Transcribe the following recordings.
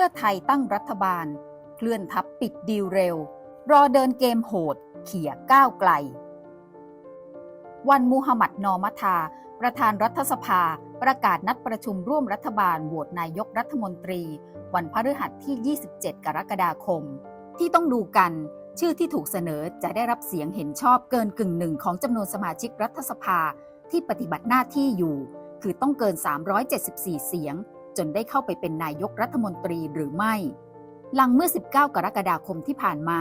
พื่อไทยตั้งรัฐบาล เคลื่อนทัพปิดดีลเร็ว รอเดินเกมโหด เขี่ยก้าวไกล วันมูฮัมหมัดนอมัทา ประธานรัฐสภา ประกาศนัดประชุมร่วมรัฐบาลโหวตนายกรัฐมนตรี วันพฤหัสที่ 27 กรกฎาคม ที่ต้องดูกันชื่อที่ถูกเสนอจะได้รับเสียงเห็นชอบเกินกึ่งหนึ่งของจำนวนสมาชิกรัฐสภาที่ปฏิบัติหน้าที่อยู่ คือต้องเกิน 374 เสียง จนได้เข้าไปเป็นนายกรัฐมนตรีหรือไม่ หลังเมื่อ 19 กรกฎาคมที่ผ่านมา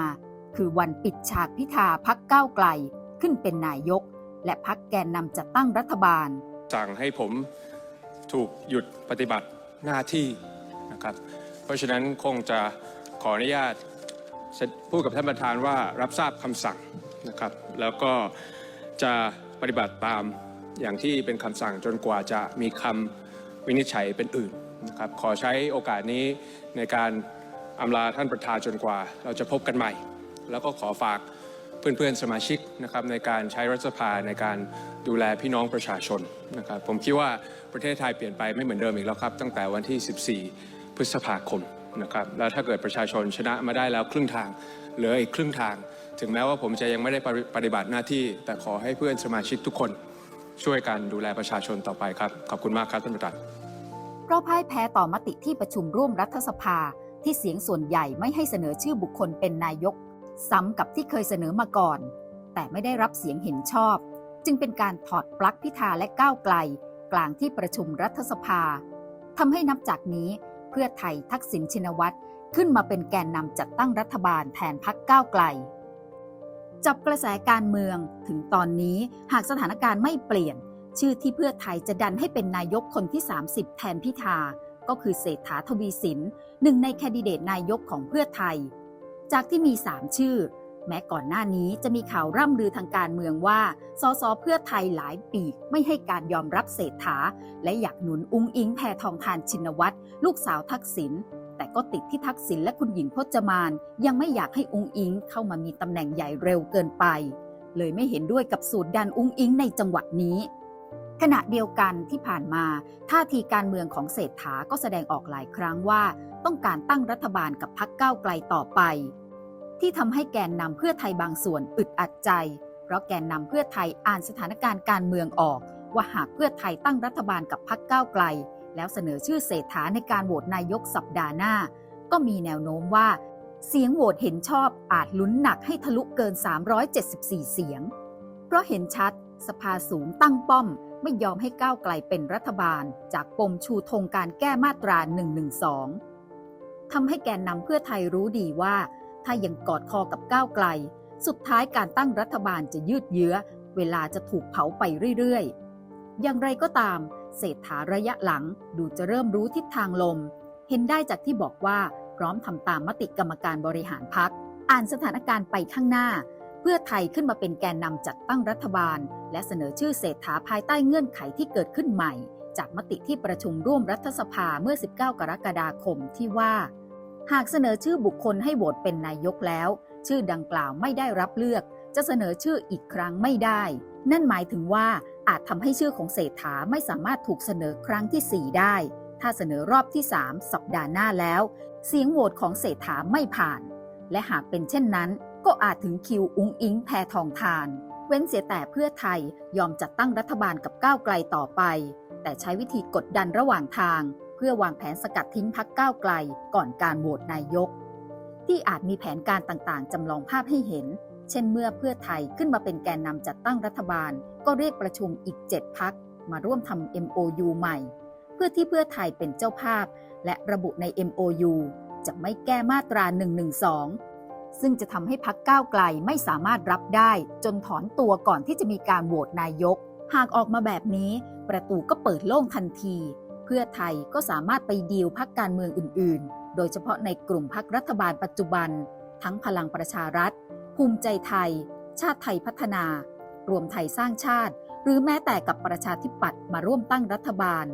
คือวันปิดฉากพิธาพักก้าวไกลขึ้นเป็นนายก และพักแกนนำจัดตั้งรัฐบาล สั่งให้ผมถูกหยุดปฏิบัติหน้าที่นะครับ เพราะฉะนั้นคงจะขออนุญาตพูดกับท่านประธานว่ารับทราบคำสั่งนะครับ แล้วก็จะปฏิบัติตามอย่างที่เป็นคำสั่งจนกว่าจะมีคำวินิจฉัยเป็นอื่น นะครับขอใช้โอกาสนี้ในการอำลาท่านประธานจนกว่า เราจะพบกันใหม่ แล้วก็ขอฝากเพื่อนๆสมาชิกนะครับในการใช้รัฐสภาในการดูแลพี่น้องประชาชนนะครับผมคิดว่าประเทศไทยเปลี่ยนไปไม่เหมือนเดิมอีกแล้วครับ ตั้งแต่วันที่ 14 พฤษภาคมนะครับแล้วถ้าเกิดประชาชนชนะมาได้แล้วครึ่งทางเหลืออีกครึ่งทาง ถึงแม้ว่าผมจะยังไม่ได้ปฏิบัติหน้าที่ แต่ขอให้เพื่อนสมาชิกทุกคนช่วยกันดูแลประชาชนต่อไปครับ ขอบคุณมากครับท่านประธาน เพราะพ่ายแพ้ต่อมติที่ประชุมร่วมรัฐสภาที่เสียงส่วนใหญ่ไม่ให้เสนอชื่อบุคคลเป็นนายก ซ้ำกับที่เคยเสนอมาก่อน แต่ไม่ได้รับเสียงเห็นชอบ จึงเป็นการถอดปลั๊กพิธาและก้าวไกล กลางที่ประชุมรัฐสภาทำให้นับจากนี้เพื่อไทยทักษิณชินวัตรขึ้นมาเป็นแกนนำจัดตั้งรัฐบาลแทนพักก้าวไกล จับกระแสการเมืองถึงตอนนี้หากสถานการณ์ไม่เปลี่ยน ชื่อที่เพื่อไทยจะดันให้เป็นนายกคนที่ 30 แทนพิธา ก็คือเศรษฐาทวีสินหนึ่งในแคนดิเดตนายกของเพื่อไทย จากที่มี 3 ชื่อ แม้ก่อนหน้านี้จะมีข่าวร่ำลือทางการเมืองว่าสสเพื่อไทยหลายปีกไม่ให้การยอมรับเศรษฐา และอยากหนุนอุ้งอิงแพทองทานชินวัตรลูกสาวทักษิณแต่ก็ติดที่ทักษิณและคุณหญิงพจมาน ยังไม่อยากให้อุ้งอิงเข้ามามีตำแหน่งใหญ่เร็วเกินไป เลยไม่เห็นด้วยกับสูตรดันอุ้งอิงในจังหวะนี้ ขณะเดียวกันที่ผ่านมา ท่าทีการเมืองของเศรษฐาก็แสดงออกหลายครั้งว่า ต้องการตั้งรัฐบาลกับพักก้าวไกลต่อไป ที่ทำให้แกนนำเพื่อไทยบางส่วนอึดอัดใจ เพราะแกนนำเพื่อไทยอ่านสถานการณ์การเมืองออก ว่าหากเพื่อไทยตั้งรัฐบาลกับพักก้าวไกล แล้วเสนอชื่อเศรษฐาในการโหวตนายกสัปดาห์หน้า ก็มีแนวโน้มว่า เสียงโหวตเห็นชอบอาจลุ้นหนักให้ทะลุเกิน 374 เสียง เพราะเห็นชัด สภาสูงตั้งป้อม ไม่ยอมให้ก้าวไกลเป็นรัฐบาล จากปมชูธงการแก้มาตรา 112 ทำให้แกนนำเพื่อไทยรู้ดีว่า ถ้ายังกอดคอกับก้าวไกล สุดท้ายการตั้งรัฐบาลจะยืดเยื้อ เวลาจะถูกเผาไปเรื่อยๆ อย่างไรก็ตาม เศรษฐาระยะหลังดูจะเริ่มรู้ทิศทางลม เห็นได้จากที่บอกว่าพร้อมทำตามมติกรรมการบริหารพัก อ่านสถานการณ์ไปข้างหน้า พื่อไทยขึ้นมาเป็นแกนนำจัดตั้งรัฐบาล และเสนอชื่อเศรษฐาภายใต้เงื่อนไขที่เกิดขึ้นใหม่ จากมติที่ประชุมร่วมรัฐสภาเมื่อ 19 กรกฎาคมที่ว่า หากเสนอชื่อบุคคลให้โหวตเป็นนายกแล้ว ชื่อดังกล่าวไม่ได้รับเลือก จะเสนอชื่ออีกครั้งไม่ได้ นั่นหมายถึงว่าอาจทำให้ชื่อของเศรษฐาไม่สามารถถูกเสนอครั้งที่ 4 ได้ ถ้าเสนอรอบที่ 3 สัปดาห์หน้าแล้ว เสียงโหวตของเศรษฐาไม่ผ่าน และหากเป็นเช่นนั้น ก็อาจถึงคิวอุ้งอิงแพทองทาน เว้นเสียแต่เพื่อไทยยอมจัดตั้งรัฐบาลกับก้าวไกลต่อไป แต่ใช้วิธีกดดันระหว่างทาง เพื่อวางแผนสกัดทิ้งพักก้าวไกลก่อนการโหวตนายก ที่อาจมีแผนการต่างๆจำลองภาพให้เห็น เช่นเมื่อเพื่อไทยขึ้นมาเป็นแกนนำจัดตั้งรัฐบาล ก็เรียกประชุมอีก 7 พักมาร่วมทำ MOU ใหม่ เพื่อที่เพื่อไทยเป็นเจ้าภาพ และระบุใน MOU จะไม่แก้มาตรา 112 ซึ่งจะทำให้พักก้าวไกลไม่สามารถรับได้ จนถอนตัวก่อนที่จะมีการโหวตนายก หากออกมาแบบนี้ ประตูก็เปิดโล่งทันที เพื่อไทยก็สามารถไปดีลพักการเมืองอื่น ๆ โดยเฉพาะในกลุ่มพักรัฐบาลปัจจุบัน ทั้งพลังประชารัฐ ภูมิใจไทย ชาติไทยพัฒนา รวมไทยสร้างชาติ หรือแม้แต่กับประชาธิปัตย์มาร่วมตั้งรัฐบาล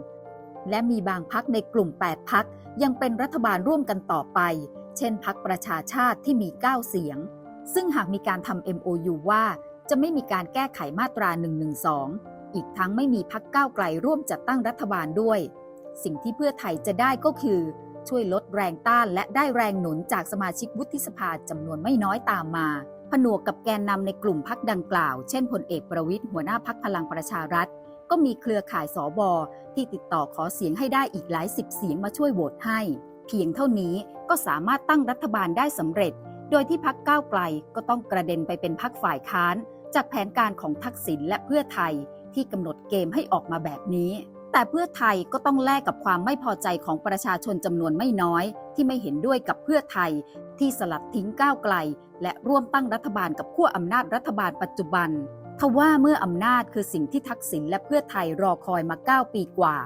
และมีบางพักในกลุ่ม 8 พักยังเป็นรัฐบาลร่วมกันต่อไป เช่นพักประชาชาติที่มี 9 เสียง ซึ่งหากมีการทำ MOU ว่าจะไม่มีการแก้ไขมาตรา 112 อีกทั้งไม่มีพักก้าวไกลร่วมจัดตั้งรัฐบาลด้วย สิ่งที่เพื่อไทยจะได้ก็คือ ช่วยลดแรงต้านและได้แรงหนุนจากสมาชิกวุฒิสภาจำนวนไม่น้อยตามมา ผนวกกับแกนนำในกลุ่มพักดังกล่าว เช่นพลเอกประวิทย์หัวหน้าพักพลังประชารัฐ ก็มีเครือข่ายสอบอที่ติดต่อขอเสียงให้ได้อีกหลายสิบเสียงมาช่วยโหวตให้ เพียงเท่านี้ก็สามารถตั้งรัฐบาลได้สำเร็จ โดยที่พักก้าวไกลก็ต้องกระเด็นไปเป็นพักฝ่ายค้าน จากแผนการของทักษิณและเพื่อไทยที่กำหนดเกมให้ออกมาแบบนี้ แต่เพื่อไทยก็ต้องแลกกับความไม่พอใจของประชาชนจำนวนไม่น้อย ที่ไม่เห็นด้วยกับเพื่อไทย ที่สลัดทิ้งก้าวไกล และร่วมตั้งรัฐบาลกับขั้วอำนาจรัฐบาลปัจจุบันทว่าเมื่ออำนาจคือสิ่งที่ทักษิณและเพื่อไทยรอคอยมา 9 ปีกว่า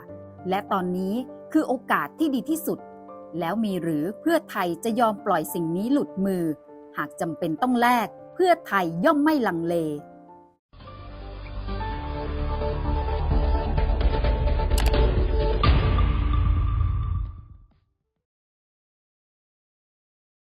และตอนนี้คือโอกาสที่ดีที่สุด แล้วมีหรือเพื่อไทยจะยอมปล่อยสิ่งนี้หลุดมือ หากจำเป็นต้องแลกเพื่อไทยย่อมไม่ลังเล